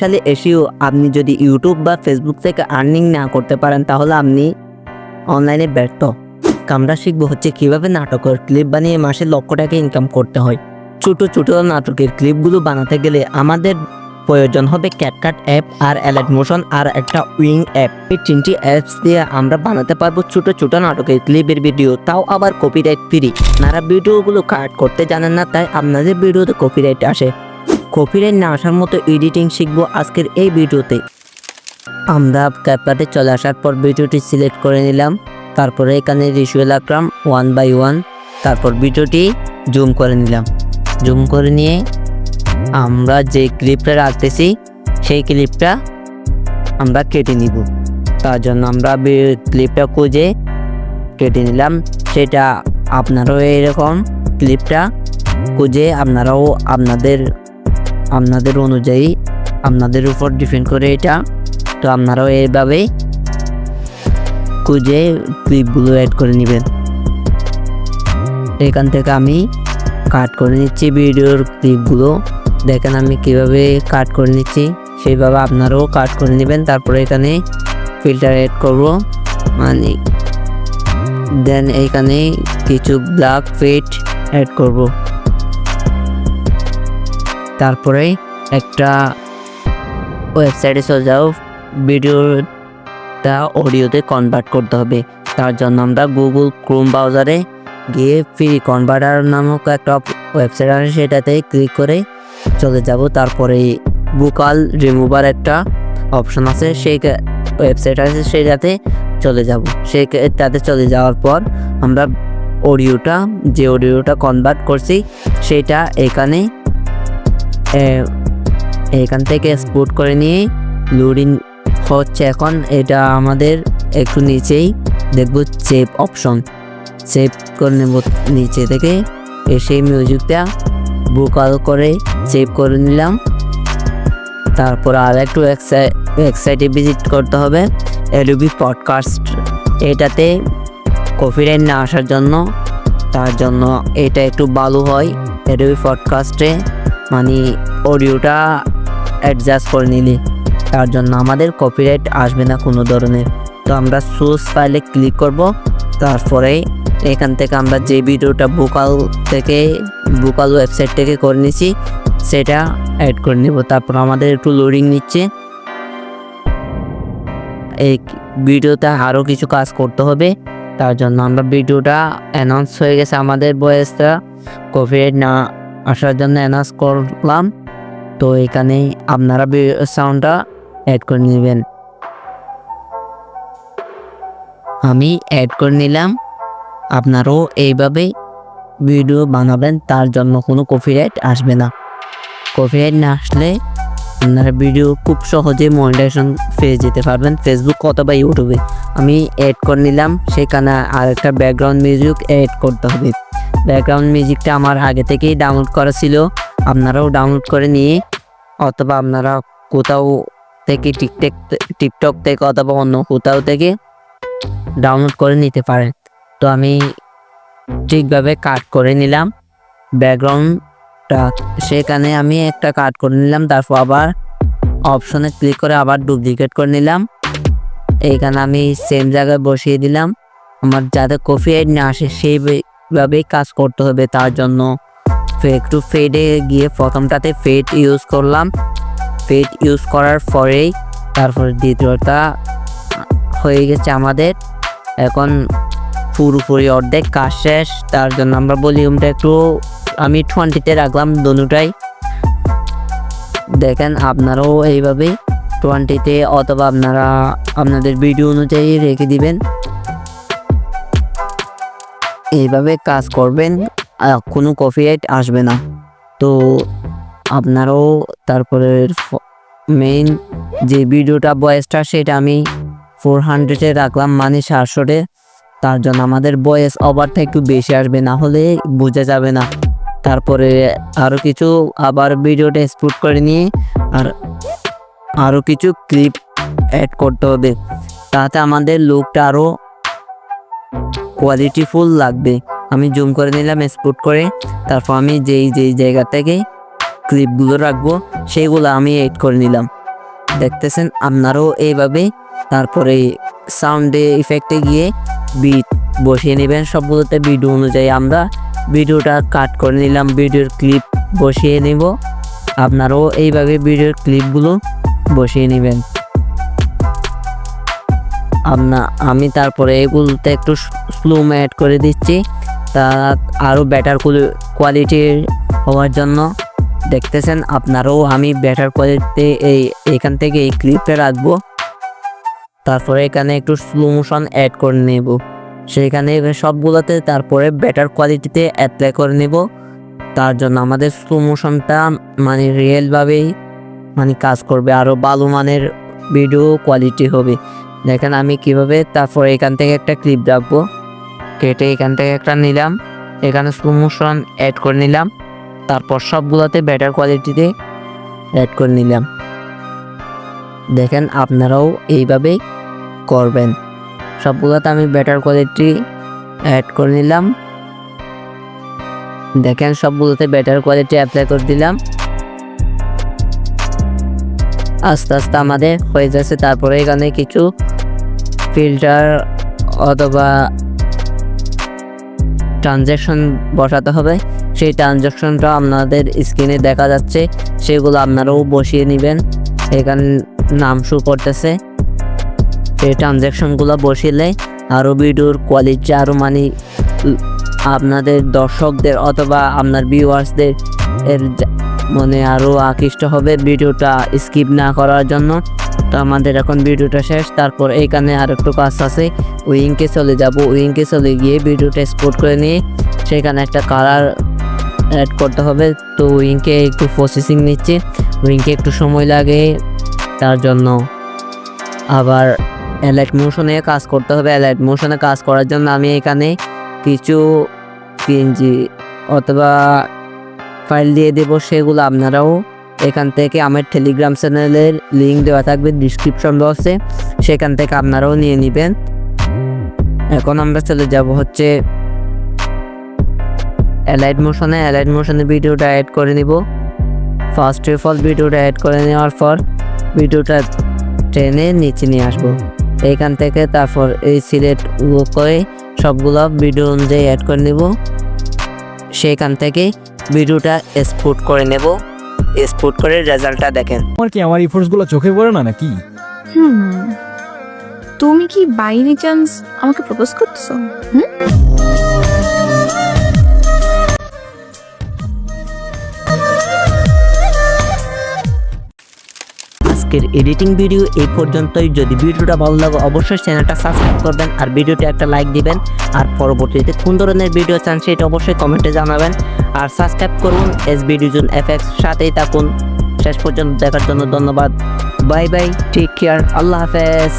সালে এসেও আপনি যদি ইউটিউব বা ফেসবুক থেকে আর্নিং না করতে পারেন, তাহলে আপনি অনলাইনে ব্যর্থ। আমরা শিখব হচ্ছে কীভাবে নাটকের ক্লিপ বানিয়ে মাসে লক্ষ টাকা ইনকাম করতে হয়। ছোটো ছোটো নাটকের ক্লিপগুলো বানাতে গেলে আমাদের প্রয়োজন হবে ক্যাটকাট অ্যাপ আর অ্যালার্ট মোশন আর একটা উইং অ্যাপ এই তিনটি অ্যাপস দিয়ে আমরা বানাতে পারব ছোট ছোট নাটকের ক্লিপের ভিডিও তাও আবার কপিরাইট ফ্রি আপনারা ভিডিওগুলো কাট করতে জানেন না, তাই আপনাদের ভিডিওতে কপিরাইট আসে। কপিরাইট না আসার মতো এডিটিং শিখব আজকের এই ভিডিওতে। আমরা ক্যাপকাটে চলে আসার পর ভিডিওটি সিলেক্ট করে নিলাম, তারপরে এখানে রিচুয়াল রাখলাম ওয়ান বাই ওয়ান, তারপর ভিডিওটি জুম করে নিলাম। জুম করে নিয়ে আমরা যে ক্লিপটা রাখতেছি, সেই ক্লিপটা আমরা কেটে নিব। তার জন্য আমরা ক্লিপটা খুঁজে কেটে নিলাম, সেটা আপনারাও এরকম ক্লিপটা খুঁজে আপনারাও আপনাদের আপনাদের অনুযায়ী আপনাদের উপর ডিপেন্ড করে এটা। তো আপনারাও এইভাবে খুঁজে ক্লিপগুলো অ্যাড করে নেবেন। এখান থেকে আমি কাট করে নিচ্ছি ভিডিওর ক্লিপগুলো। দেখেন আমি কীভাবে কাট করে নিচ্ছি। সেইভাবে আপনারাও কাট করে নেবেন। তারপরে এখানে ফিল্টার অ্যাড করব। মানে দেন এইখানে কিছু ব্ল্যাক ফিট অ্যাড করব। তারপরে একটা ওয়েবসাইটে চলে যাও, ভিডিওটা অডিওতে কনভার্ট করতে হবে। তার জন্য আমরা গুগল ক্রোম ব্রাউজারে গিয়ে ফ্রি কনভার্টার নামক একটা ওয়েবসাইট আছে, সেটাতে ক্লিক করে চলে যাব। তারপরে বুকাল রিমুভার একটা অপশন আছে, সেই ওয়েবসাইট আছে, সেটাতে চলে যাব। সেইটাতে চলে যাওয়ার পর আমরা অডিওটা, যে অডিওটা কনভার্ট করছি, সেটা এখানে এখান থেকে এক্সপোর্ট করে নিয়ে লোডিং হচ্ছে এখন। এটা আমাদের একটু নিচেই দেখব সেভ অপশন সেভ করে নেব নিচে থেকে। এসে মিউজিকটা বুকাল করে সেভ করে নিলাম। তারপর আর একটু ওয়েবসাইটে ভিজিট করতে হবে। এলুবি পডকাস্ট এটাতে কপিরাইট না আসার জন্য, তার জন্য এটা একটু ভালো হয়। এলুবি পডকাস্টে মানে অডিওটা অ্যাডজাস্ট করে নিলে। তার জন্য আমাদের কপিরাইট আসবে না কোনো ধরনের। তো আমরা সোর্স ফাইলে ক্লিক করব। তারপরে এখান থেকে আমরা যে ভিডিওটা বুকাল থেকে বুকাল ওয়েবসাইট থেকে করে নিয়েছি সেটা অ্যাড করে নেব। তারপর আমাদের একটু লোডিং নিচ্ছে। এই ভিডিওতে আরও কিছু কাজ করতে হবে। তার জন্য আমরা ভিডিওটা অ্যানাউন্স হয়ে গেছে আমাদের বয়েসটা। কপিরাইট না আসার জন্য অ্যানাউন্স করলাম। তো এখানে আপনারা সাউন্ডটা অ্যাড করে নেবেন। আমি অ্যাড করে নিলাম। আপনারাও এইভাবে ভিডিও বানাবেন, তার জন্য কোনো কপিরাইট আসবে না। কপিরাইট না আসলে আপনারা ভিডিও খুব সহজে মনিটাইজেশন পেয়ে যেতে পারবেন ফেসবুক অথবা ইউটিউবে আমি অ্যাড করে নিলাম, সেখানে আরেকটা ব্যাকগ্রাউন্ড মিউজিক অ্যাড করতে হবে। ব্যাকগ্রাউন্ড মিউজিকটা আমার আগে থেকেই ডাউনলোড করা ছিল। আপনারাও ডাউনলোড করে নিয়ে, অথবা আপনারা কোথাও থেকে টিকটক টিকটক থেকে অথবা অন্য কোথাও থেকে ডাউনলোড করে নিতে পারেন। তো আমি ঠিকভাবে কাট করে নিলাম। ব্যাকগ্রাউন্ডটা, সেখানে আমি একটা কাট করে নিলাম, তারপর আবার অপশনে ক্লিক করে আবার ডুপ্লিকেট করে নিলাম। এইখানে আমি সেম জায়গায় বসিয়ে দিলাম। আমার যাতে এড না আসে সেইভাবেই কাজ করতে হবে তার জন্য। একটু ফেডে গিয়ে প্রথমটাতে ফেড ইউজ করলাম। ফেড ইউজ করার পরেই তারপর দ্বিতীয়টা হয়ে গেছে আমাদের। এখন পুরোপুরি অর্ধেক কাজ শেষ। তার জন্য আমরা ভলিউমটা একটু, আমি টোয়েন্টিতে রাখলাম দুটাই দেখেন, আপনারাও এইভাবেই টোয়েন্টিতে অথবা আপনারা আপনাদের ভিডিও অনুযায়ী রেখে দিবেন। এইভাবে কাজ করবেন কোনো কপিরাইট আসবে না। তো আপনারাও তারপরে মেইন যে ভিডিওটা বয়েসটা সেটা আমি ফোর হান্ড্রেডে রাখলাম মানে সাতশোতে তার জন্য আমাদের বয়েস ওভারটা একটু বেশি আসবে, না হলে বোঝা যাবে না। তারপরে আরও কিছু আবার ভিডিওটা এক্সপোর্ট করে নিয়ে, আর আরও কিছু ক্লিপ অ্যাড করতে হবে। তাতে আমাদের লুকটা আরও কোয়ালিটিফুল লাগবে। আমি জুম করে নিলাম এক্সপোর্ট করে, তারপর আমি যেই যেই জায়গা থেকে ক্লিপগুলো রাখব সেইগুলো আমি এড করে নিলাম। দেখতেছেন, আপনারাও এইভাবে তারপরে সাউন্ডে ইফেক্টে গিয়ে বিট বসিয়ে নেবেন। সবগুলোতে ভিডিও অনুযায়ী আমরা ভিডিওটা কাট করে নিলাম ভিডিওর ক্লিপ বসিয়ে নেব। আপনারাও এইভাবে ভিডিওর ক্লিপগুলো বসিয়ে নেবেন। আপনা আমি তারপরে এগুলোতে একটু স্লুম অ্যাড করে দিচ্ছি। তা আরও বেটার কোয়ালিটির হওয়ার জন্য। দেখতেছেন, আপনারাও আমি বেটার কোয়ালিটিতে এই, এখান থেকে এই ক্লিপটা রাখব। তারপরে এখানে একটু স্লো মোশন অ্যাড করে নেব। সেখানে সবগুলোতে তারপরে বেটার কোয়ালিটিতে অ্যাপ্লাই করে নেব। তার জন্য আমাদের স্লো মোশনটা মানে রিয়েলভাবেই মানে কাজ করবে। আরও ভালো মানের ভিডিও কোয়ালিটি হবে। দেখেন আমি কীভাবে তারপর এখান থেকে একটা ক্লিপ রাখব। কেটে এখান থেকে একটা নিলাম। এখানে স্লো মোশন অ্যাড করে নিলাম। তারপর সবগুলোতে বেটার কোয়ালিটিতে অ্যাড করে নিলাম। দেখেন আপনারাও এইভাবেই করবেন। সবগুলোতে আমি বেটার কোয়ালিটি অ্যাড করে নিলাম। দেখেন সবগুলোতে বেটার কোয়ালিটি অ্যাপ্লাই করে দিলাম। আস্তে আস্তে আমাদের হয়ে যাচ্ছে। তারপরে এখানে কিছু ফিল্টার অথবা ট্রানজ্যাকশন বসাতে হবে। সেই ট্রানজ্যাকশনটা আপনাদের স্ক্রিনে দেখা যাচ্ছে। সেগুলো আপনারাও বসিয়ে নেবেন। এখানে নাম শু করতেছে। সেই ট্রানজ্যাকশনগুলো বসিলে আরও ভিডিওর কোয়ালিটি আরও মানে আপনাদের দর্শকদের অথবা আপনার ভিউয়ার্সদের এর মনে আরও আকৃষ্ট হবে ভিডিওটা স্কিপ না করার জন্য। তো আমাদের এখন ভিডিওটা শেষ, তারপর এইখানে আর একটু কাজ আছে। উইংকে চলে যাব, উইংকে চলে গিয়ে ভিডিওটা এক্সপোর্ট করে নিয়ে সেখানে একটা কালার অ্যাড করতে হবে। তো উইংকে একটু প্রসেসিং নিচ্ছে, উইংকে একটু সময় লাগে, তার জন্য আবার অ্যালাইট মোশনে কাজ করতে হবে। অ্যালাইট মোশনে কাজ করার জন্য আমি এখানে কিছু পিএনজি অথবা ফাইল দিয়ে দেবো সেগুলো আপনারাও এখান থেকে আমার টেলিগ্রাম চ্যানেলের লিঙ্ক দেওয়া থাকবে ডিসক্রিপশন বক্সে সেখান থেকে আপনারাও নিয়ে নেবেন। এখন আমরা চলে যাব হচ্ছে অ্যালাইট মোশনে অ্যালাইট মোশনে ভিডিওটা অ্যাড করে নিব। ফার্স্ট অফ অল ভিডিওটা অ্যাড করে নেওয়ার পর ভিডিওটা টেনে নিচে নিয়ে আসব। এইখান থেকে তারপর এই সিলেক্ট করে সবগুলো ভিডিও অনুযায়ী অ্যাড করে নেব। সেইখান থেকে ভিডিওটা এক্সপোর্ট করে নেব। এক্সপোর্ট করে রেজাল্টটা দেখেন। আমার কি আমার ইফোর্টসগুলো চোখে পড়ে না নাকি? হুম। তুমি কি বাইনি চান্স আমাকে প্রপোজ করতেছো? হুম? আজকের এডিটিং ভিডিও এই পর্যন্তই। যদি ভিডিওটা ভালো লাগে, অবশ্যই চ্যানেলটা সাবস্ক্রাইব করবেন আর ভিডিওতে একটা লাইক দিবেন। আর পরবর্তীতে কোন ধরনের ভিডিও চান সেটা অবশ্যই কমেন্টে জানাবেন। আর সাবস্ক্রাইব করুন এস ভিডিও এফ এক্স সাথেই থাকুন। শেষ পর্যন্ত দেখার জন্য ধন্যবাদ। বাই বাই টেক কেয়ার আল্লাহ হাফেজ।